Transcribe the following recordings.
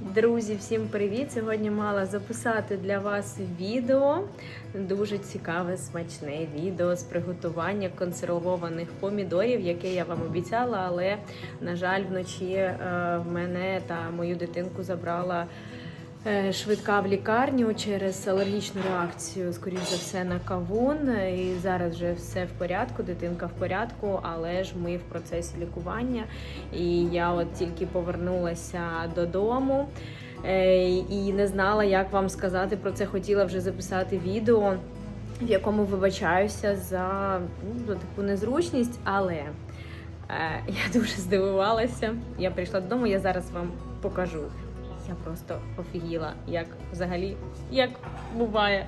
Друзі, всім привіт! Сьогодні мала записати для вас відео. Дуже цікаве, смачне відео з приготування консервованих помідорів, яке я вам обіцяла, але, на жаль, вночі е, в мене та мою дитинку забрала швидка в лікарню через алергічну реакцію, скоріш за все, на кавун. І зараз вже все в порядку, дитинка в порядку, але ж ми в процесі лікування. І я от тільки повернулася додому е, і не знала, як вам сказати про це. Хотіла вже записати відео, в якому вибачаюся за, ну, за таку незручність, але е, я дуже здивувалася. Я прийшла додому, я зараз вам покажу. Я просто офігіла, як взагалі, як буває.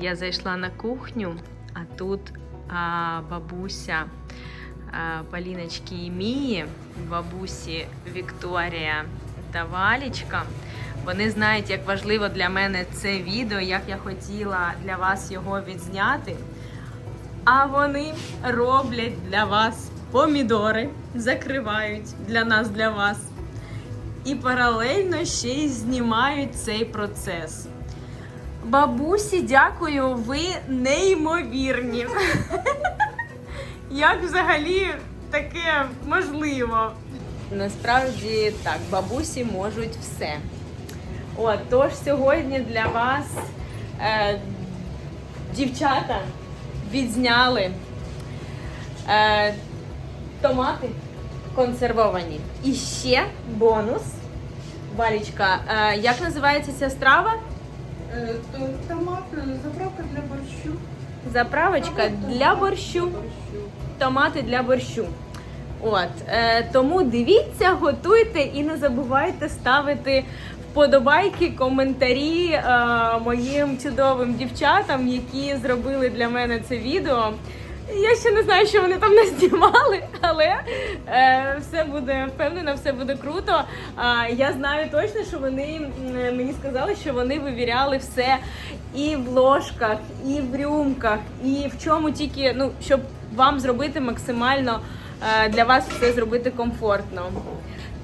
Я зайшла на кухню, а тут а, бабуся а, Поліночки і Мії, бабусі Вікторія та Валічка. Вони знають, як важливо для мене це відео, як я хотіла для вас його відзняти. А вони роблять для вас помідори, закривають для нас, для вас. І паралельно ще й знімають цей процес. Бабусі, дякую, ви неймовірні. Як взагалі таке можливо? Насправді так, бабусі можуть все. От, тож сьогодні для вас е, дівчата відзняли е, томати консервовані. І ще бонус. Валічка, е, як називається ця страва? Е, Томатна заправка для борщу. Заправочка для борщу. Томати для борщу. От е, тому дивіться, готуйте і не забувайте ставити вподобайки, коментарі моїм чудовим дівчатам, які зробили для мене це відео. Я ще не знаю, що вони там назнімали, але е, все буде впевнена, все буде круто. А, я знаю точно, що вони м, мені сказали, що вони вивіряли все і в ложках, і в рюмках, і в чому тільки, ну, щоб вам зробити максимально е, для вас все зробити комфортно.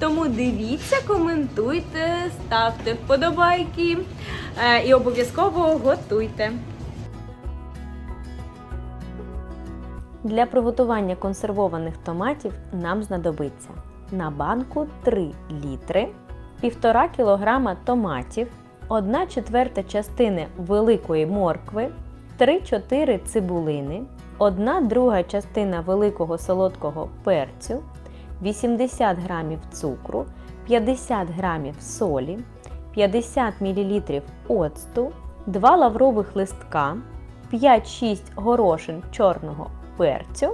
Тому дивіться, коментуйте, ставте вподобайки е, і обов'язково готуйте. Для приготування консервованих томатів нам знадобиться на банку 3 літри, 1,5 кг томатів, 1 четверта частини великої моркви, 3-4 цибулини, 1 друга частина великого солодкого перцю, 80 г цукру, 50 г солі, 50 мл оцту, 2 лаврових листка, 5-6 горошин чорного перцю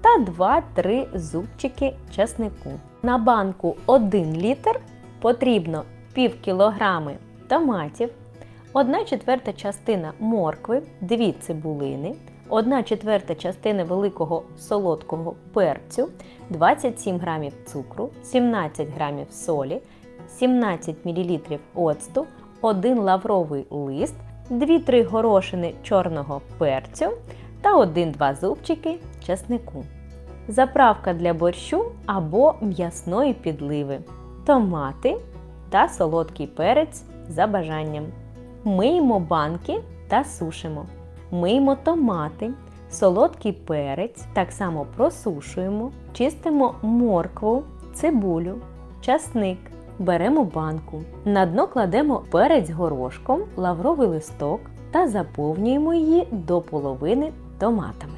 та 2-3 зубчики чеснику. На банку 1 літр потрібно пів кілограми томатів, 1 четверта частина моркви, 2 цибулини, 1 четверта частина великого солодкого перцю, 27 грамів цукру, 17 грамів солі, 17 мл оцту, 1 лавровий лист, 2-3 горошини чорного перцю та 1-2 зубчики чеснику. Заправка для борщу або м'ясної підливи, томати та солодкий перець за бажанням. Миємо банки та сушимо. Миємо томати, солодкий перець, так само просушуємо, чистимо моркву, цибулю, часник. Беремо банку. На дно кладемо перець горошком, лавровий листок та заповнюємо її до половини томатами.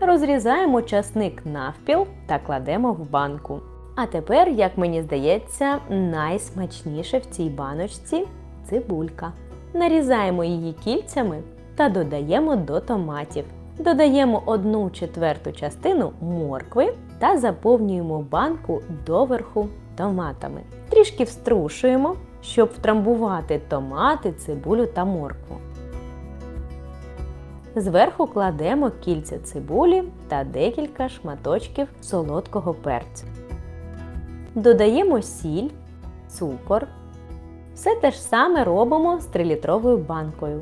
Розрізаємо часник навпіл та кладемо в банку. А тепер, як мені здається, найсмачніше в цій баночці цибулька. Нарізаємо її кільцями та додаємо до томатів. Додаємо 1 четверту частину моркви та заповнюємо банку доверху томатами. Трішки вструшуємо, щоб втрамбувати томати, цибулю та моркву. Зверху кладемо кільця цибулі та декілька шматочків солодкого перцю. Додаємо сіль, цукор. Все те ж саме робимо з 3-літровою банкою.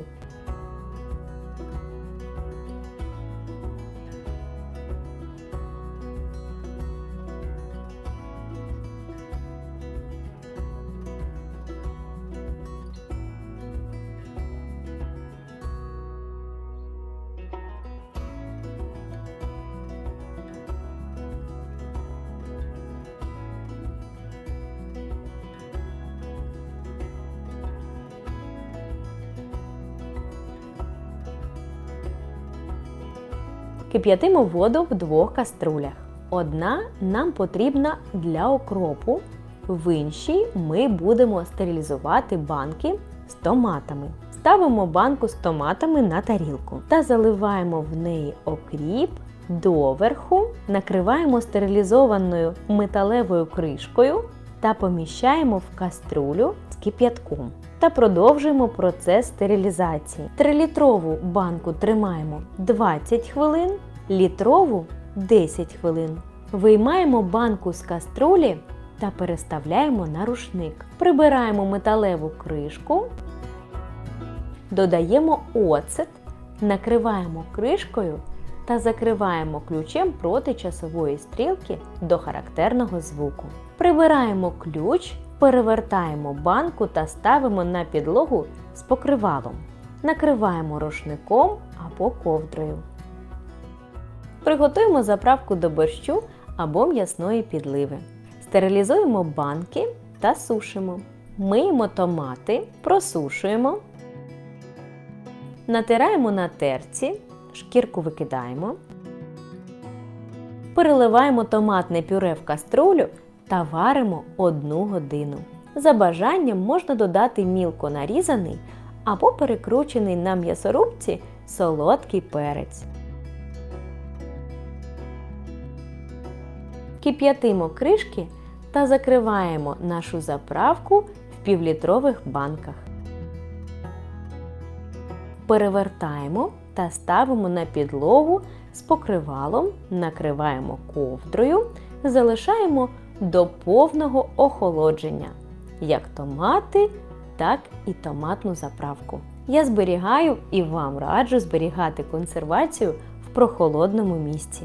Кип'ятимо воду в двох каструлях. Одна нам потрібна для окропу, в іншій ми будемо стерилізувати банки з томатами. Ставимо банку з томатами на тарілку та заливаємо в неї окріп доверху, накриваємо стерилізованою металевою кришкою та поміщаємо в каструлю з кип'ятком. Та продовжуємо процес стерилізації. Трилітрову банку тримаємо 20 хвилин, літрову 10 хвилин. Виймаємо банку з каструлі та переставляємо на рушник. Прибираємо металеву кришку, додаємо оцет, накриваємо кришкою та закриваємо ключем проти часової стрілки до характерного звуку. Прибираємо ключ, перевертаємо банку та ставимо на підлогу з покривалом. Накриваємо рушником або ковдрою. Приготуємо заправку до борщу або м'ясної підливи. Стерилізуємо банки та сушимо. Миємо томати, просушуємо. Натираємо на терці, шкірку викидаємо. Переливаємо томатне пюре в каструлю та варимо 1 годину. За бажанням можна додати мілко нарізаний або перекручений на м'ясорубці солодкий перець. Кип'ятимо кришки та закриваємо нашу заправку в півлітрових банках. Перевертаємо та ставимо на підлогу з покривалом, накриваємо ковдрою, залишаємо до повного охолодження, як томати, так і томатну заправку. Я зберігаю і вам раджу зберігати консервацію в прохолодному місці.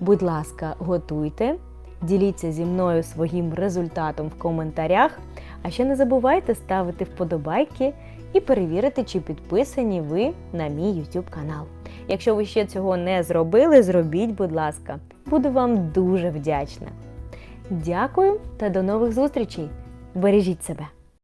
Будь ласка, готуйте, діліться зі мною своїм результатом в коментарях. А ще не забувайте ставити вподобайки і перевірити, чи підписані ви на мій YouTube канал. Якщо ви ще цього не зробили, зробіть, будь ласка. Буду вам дуже вдячна. Дякую та до нових зустрічей! Бережіть себе!